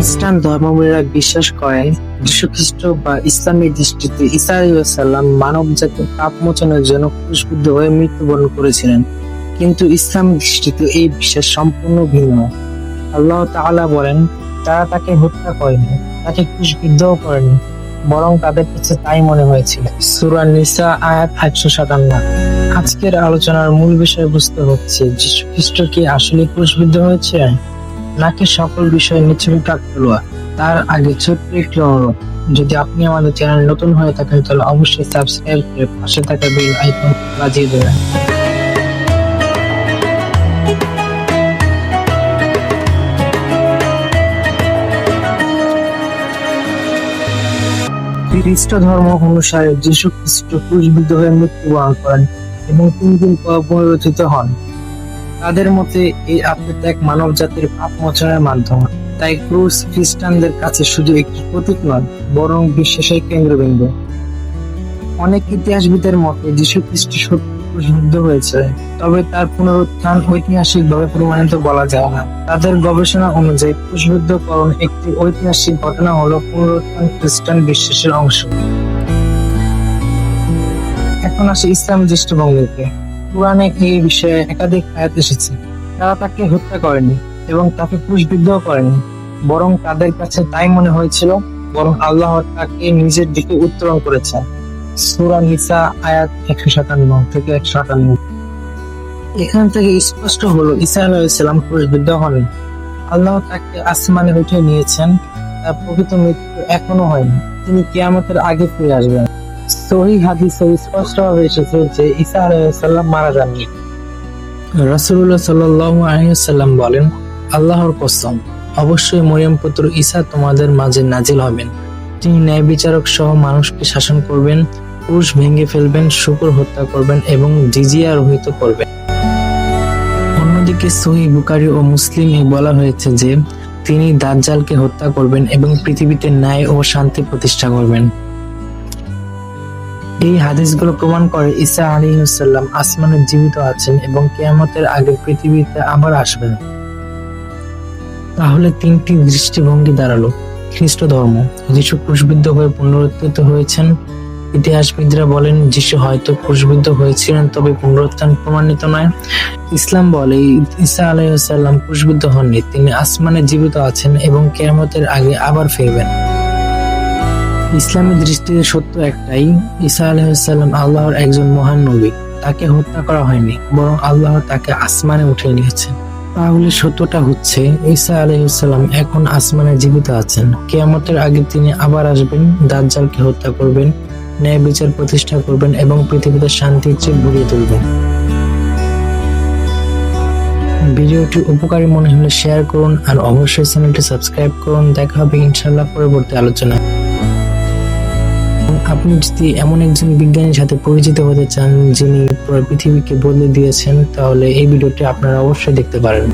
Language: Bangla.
খ্রিস্টান ধর্মাবলীরা বিশ্বাস করেন যীশু খ্রিস্ট বা ইসলামের দৃষ্টিতে ঈসা আলাইসাল্লাম মানব জাতির পাপ মোচনের জন্য ক্রুশবিদ্ধ হয়ে মৃত্যুবরণ করেছিলেন। কিন্তু ইসলাম দৃষ্টিতে এই বিশ্বাস সম্পূর্ণ ভিন্ন। আল্লাহ তাআলা বলেন তারা তাকে হত্যা করেনি, তাকে ক্রুশবিদ্ধও করেনি, বরং তাদের কাছে তাই মনে হয়েছিল। সূরা নিসা আয়াত একশো সাতান্ন। আজকের আলোচনার মূল বিষয়বস্তু হচ্ছে যীশু খ্রিস্ট কি আসলে ক্রুশবিদ্ধ হয়েছে? নাকি সকল বিষয় নিচ্ছবি কাকতলুয়া তার আগে ছোট্ট একটি অনুরোধ, যদি আপনি আমাদের চ্যানেল নতুন হয়ে থাকেন, তাহলে অবশ্যই সাবস্ক্রাইব করে পাশে থাকা বেল আইকন বাজিয়ে দেবেন। খ্রিস্ট ধর্ম অনুসারে যীশু খ্রিস্ট ক্রুশবিদ্ধ হয়ে মৃত্যুবরণ করেন এবং তিন দিন পর পুনরুত্থিত হন। তাদের মতে এই আত্মত্যাগ মানব জাতির পাপ মোচনের মাধ্যম। তাই ক্রুশ খ্রিস্টানদের কাছে শুধু একটি প্রতীক নয়, বরং বিশ্বাসের কেন্দ্রবিন্দু। অনেক ইতিহাসবিদের মতে যীশু খ্রিস্ট সত্যি হয়েছে, তবে তার পুনরুত্থান ঐতিহাসিকভাবে প্রমাণিত বলা যায় না। তাদের গবেষণা অনুযায়ী ক্রুশবিদ্ধকরণ একটি ঐতিহাসিক ঘটনা হলো পুনরুত্থান খ্রিস্টান বিশ্বাসের অংশ। এখন আসে ইসলাম দৃষ্টিভঙ্গিতে। কোরআনে এই বিষয়ে একাধিক আয়াত এসেছে। তারা তাকে হত্যা করেনি এবং তাকে ক্রুশবিদ্ধ করেনি। বরং তাদের কাছে তাই মনে হয়েছিল, বরং আল্লাহ তাকে নিজের দিকে উত্তরণ করেছেন। সূরা নিসা আয়াত একশো সাতান্ন থেকে একশো আটান্ন। এখান থেকে স্পষ্ট হলো, ঈসা আলাইসাল্লাম ক্রুশবিদ্ধ হননি আল্লাহ তাকে আসমানে উঠে নিয়েছেন, তার প্রকৃত মৃত্যু এখনও হয়নি। তিনি কিয়ামতের আগে ফিরে আসবেন। সহি হাদিসে স্পষ্টভাবে এসেছে যে ঈসা আলাইসাল্লাম মারা যাননি। রাসূলুল্লাহ সাল্লাল্লাহু আলাইহি সাল্লাম বলেন, আল্লাহর কসম, অবশ্যই পুত্র ঈসা তোমাদের মাঝে নাজিল হবেন। তিনি ন্যায় বিচারক সহ মানুষকে শাসন করবেন পুরুষ ভেঙে ফেলবেন, শুকর হত্যা করবেন এবং জিজিয়া রহিত করবেন। অন্যদিকে সহি বুকারি ও মুসলিমে বলা হয়েছে যে, তিনি দাজ্জালকে হত্যা করবেন এবং পৃথিবীতে ন্যায় ও শান্তি প্রতিষ্ঠা করবেন। এই হাদিসগুলো প্রমাণ করে ঈসা আলাইহিসসালাম আসমানে জীবিত আছেন এবং কেয়ামতের আগে পৃথিবীতে আবার আসবেন। তাহলে তিনটি দৃষ্টিভঙ্গি দাঁড়াল। খ্রিস্ট ধর্ম, যিশু ক্রুশবিদ্ধ হয়ে পুনরুত্থিত হয়েছেন। ইতিহাসবিদরা বলেন, যিশু হয়তো ক্রুশবিদ্ধ হয়েছিলেন, তবে পুনরুত্থান প্রমাণিত নয়। ইসলাম বলে, ঈসা আলাইসাল্লাম ক্রুশবিদ্ধ হননি, তিনি আসমানে জীবিত আছেন এবং কেয়ামতের আগে আবার ফিরবেন। ইসলামী দৃষ্টিতে সত্য একটাই, ঈসা আলাইসাল্লাম আল্লাহর একজন মহান নবী। তাকে হত্যা করা হয়নি, বরং আল্লাহ তাকে আসমানে উঠিয়ে নিয়েছেন। তাহলে সত্যটা হচ্ছে, ঈসা আলাইসাল্লাম এখন আসমানে জীবিত আছেন। কেয়ামতের আগে তিনি আবার আসবেন, দাজ্জালকে হত্যা করবেন, ন্যায় বিচার প্রতিষ্ঠা করবেন এবং পৃথিবীতে শান্তির চেয়ে ভরিয়ে তুলবেন। ভিডিওটি উপকারী মনে হলে শেয়ার করুন আর অবশ্যই চ্যানেলটি সাবস্ক্রাইব করুন। দেখা হবে ইনশাল্লাহ পরবর্তী আলোচনায়। আপনি যদি এমন একজন বিজ্ঞানীর সাথে পরিচিত হতে চান, যিনি পৃথিবীকে বদলে দিয়েছেন, তাহলে এই ভিডিওটি আপনারা অবশ্যই দেখতে পারেন।